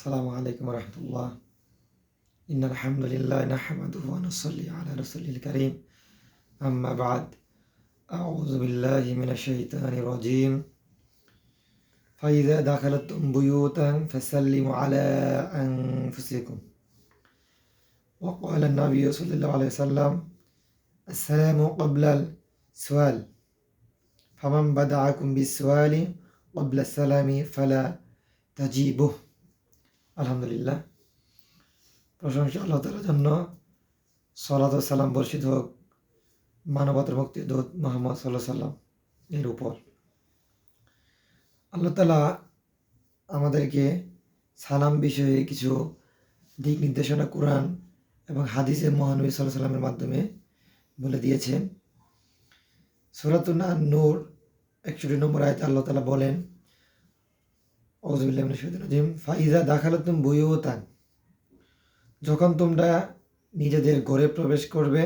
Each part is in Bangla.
السلام عليكم ورحمة الله. إن الحمد لله نحمده ونصلي على رسوله الكريم. أما بعد أعوذ بالله من الشيطان الرجيم. فإذا دخلتم بيوتا فسلموا على أنفسكم. وقال النبي صلى الله عليه وسلم السلام قبل السؤال. فمن بدعكم بالسؤال قبل السلام فلا تجيبه আলহামদুলিল্লাহ। প্রশংসা আল্লাহ তালার জন্য। সলাত সালাম বর্ষিত হোক। মানবতার মুক্তি দূত মোহাম্মদ সাল্লাহ সাল্লাম এর উপর। আল্লাহ তালা আমাদেরকে সালাম বিষয়ে কিছু দিক নির্দেশনা কোরআন এবং হাদিসে মহানবী সাল্লাহ সাল্লামের মাধ্যমে বলে দিয়েছেন। সুরাতুন্না নূর একষট্টি নম্বর আয়তে আল্লাহ তালা বলেন ওজবিল্লাহিম ফাইজা দাখালাতুম বুয়ুতান। যখন তোমরা নিজেদের ঘরে প্রবেশ করবে,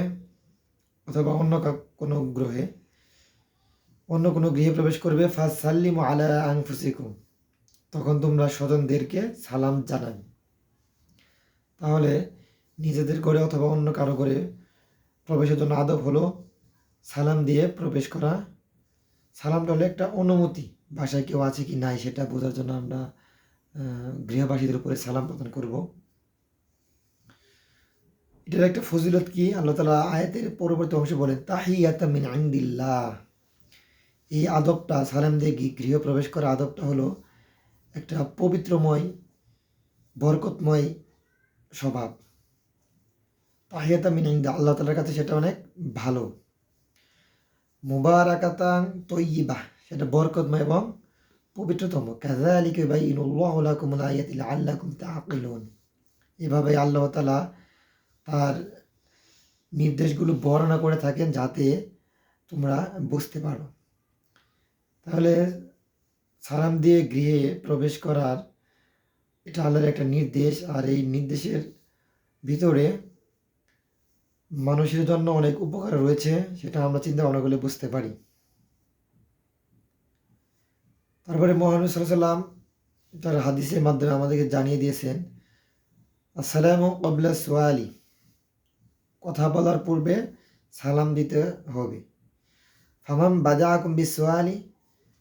অথবা অন্য কোনো গ্রহে, অন্য কোনো গৃহে প্রবেশ করবে ফাজ সাল্লিম আলা আংফুসিকুম তখন তোমরা স্বজনদেরকে সালাম জানাবে। তাহলে নিজেদের ঘরে অথবা অন্য কারও ঘরে প্রবেশের জন্য আদব হলো সালাম দিয়ে প্রবেশ করা। সালামটা হলো একটা অনুমতি। বাসায় কেউ আছে কি নাই সেটা বোঝার জন্য আমরা গৃহবাসীদের উপরে সালাম প্রদান করব। এটার একটা ফজিলত কি? আল্লাহ তালা আয়াতের পরবর্তী অংশে বলেন, তাহিয়াতা মিন আইন্দিল্লাহ এই আদবটা, সালাম দিয়ে গৃহ প্রবেশ করা আদবটা হলো একটা পবিত্রময়, বরকতময় স্বভাব। তাহিয়াতা মিন আইন্দা আল্লাহ তালার কাছে সেটা অনেক ভালো। মুবারাকাতাং তৈবাহ সেটা বরকতময় এবং পবিত্রতম। কাজালিকে বাই ইনুল্লাহুম আয়াতিল আল্লাকুম তাকিলুন এভাবে আল্লাহ তালা তার নির্দেশগুলো বর্ণনা করে থাকেন যাতে তোমরা বুঝতে পারো। তাহলে সালাম দিয়ে গৃহে প্রবেশ করার এটা আল্লাহর একটা নির্দেশ, আর এই নির্দেশের ভিতরে মানুষের জন্য অনেক উপকার রয়েছে, সেটা আমরা চিন্তা ভাবনা করলে বুঝতে পারি। তারপরে মহানবী সাল্লাম তার হাদিসের মাধ্যমে আমাদেরকে জানিয়ে দিয়েছেন, আসসালাম কবলা সোয়ালি। কথা বলার পূর্বে সালাম দিতে হবে। ফামাম বাজা কুম্বি সোয়ালি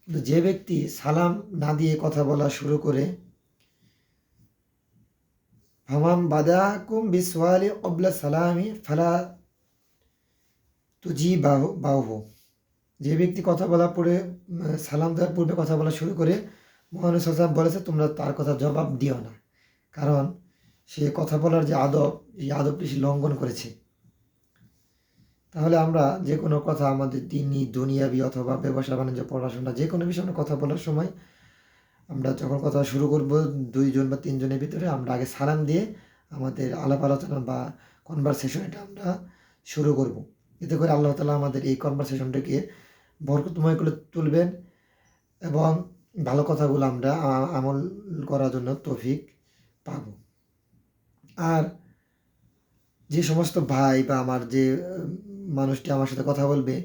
কিন্তু যে ব্যক্তি সালাম না দিয়ে কথা বলা শুরু করে ফামাম বাজা কুম্বি সোয়ালি কবলা সালামি ফালা তুজি বাহু বাহু। যে ব্যক্তি কথা বলা পরে সালাম দেওয়ার পূর্বে কথা বলা শুরু করে মহানু সাল্লাম বলেছে, তোমরা তার কথা জবাব দিও না। কারণ সে কথা বলার যে আদব, এই আদবটি সে লঙ্ঘন করেছে। তাহলে আমরা যে কোনো কথা আমাদের দিনই, দুনিয়াবি অথবা ব্যবসা, বাণিজ্য, পড়াশোনা, যে কোনো বিষয়ে কথা বলার সময় আমরা যখন কথা শুরু করব, দুইজন বা তিনজনের ভিতরে আমরা আগে সালাম দিয়ে আমাদের আলাপ আলোচনা বা কনভারসেশন এটা আমরা শুরু করব। এতে করে আল্লাহ তালা আমাদের এই কনভারসেশনটাকে বরকতময় করে তুলবেন এবং ভালো কথাগুলো আমরা আমল করার জন্য তৌফিক পাব। আর যে সমস্ত ভাই বা আমার যে মানুষটি আমার সাথে কথা বলবে,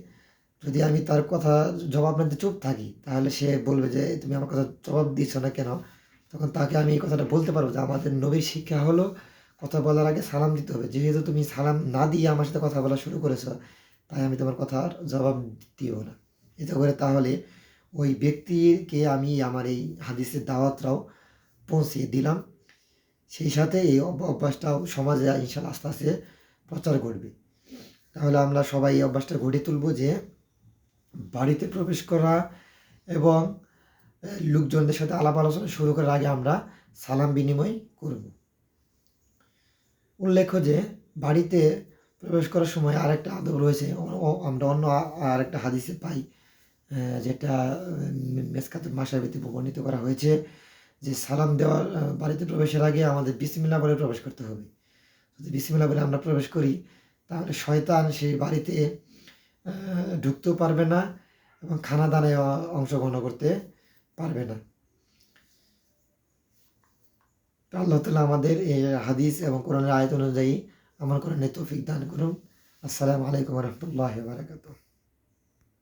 যদি আমি তার কথা জবাব নিতে চুপ থাকি, তাহলে সে বলবে যে তুমি আমার কথা জবাব দিচ্ছ না কেন? তখন তাকে আমি এই কথাটা বলতে পারব যে, আমাদের নবীর শিক্ষা হলো কথা বলার আগে সালাম দিতে হবে। যেহেতু তুমি সালাম না দিয়ে আমার সাথে কথা বলা শুরু করেছ, তাই আমি তোমার কথার জবাব দিও না। এতে করে তাহলে ওই ব্যক্তিকে আমি আমার এই হাদিসের দাওয়াতটাও পৌঁছিয়ে দিলাম। সেই সাথে এই অভ্যাসটাও সমাজে ইনশাল্লাহ আস্তে আস্তে প্রচার করবে তাহলে আমরা সবাই এই অভ্যাসটা গড়ে তুলব যে বাড়িতে প্রবেশ করা এবং লোকজনদের সাথে আলাপ আলোচনা শুরু করার আগে আমরা সালাম বিনিময় করব। উল্লেখ্য যে, বাড়িতে প্রবেশ করার সময় আরেকটা আদব রয়েছে আমরা অন্য আরেকটা হাদিসে পাই যেটা মেসকাতুল মাসাবিতে বর্ণিত করা হয়েছে যে, সালাম দেওয়ার বাড়িতে প্রবেশের আগে আমাদের বিসমিল্লা বলে প্রবেশ করতে হবে। যদি বিসমিল্লা বলে আমরা প্রবেশ করি, তাহলে শয়তান সেই বাড়িতে ঢুকতেও পারবে না এবং খানা দানায় অংশগ্রহণ করতে পারবে না। আল্লাহ তালা আমাদের এই হাদিস এবং কোরআনের আয়ত অনুযায়ী আমার কোরআনের তৌফিক দান করুন। আসসালামু আলাইকুম রহমতুল্লাহ বারকাত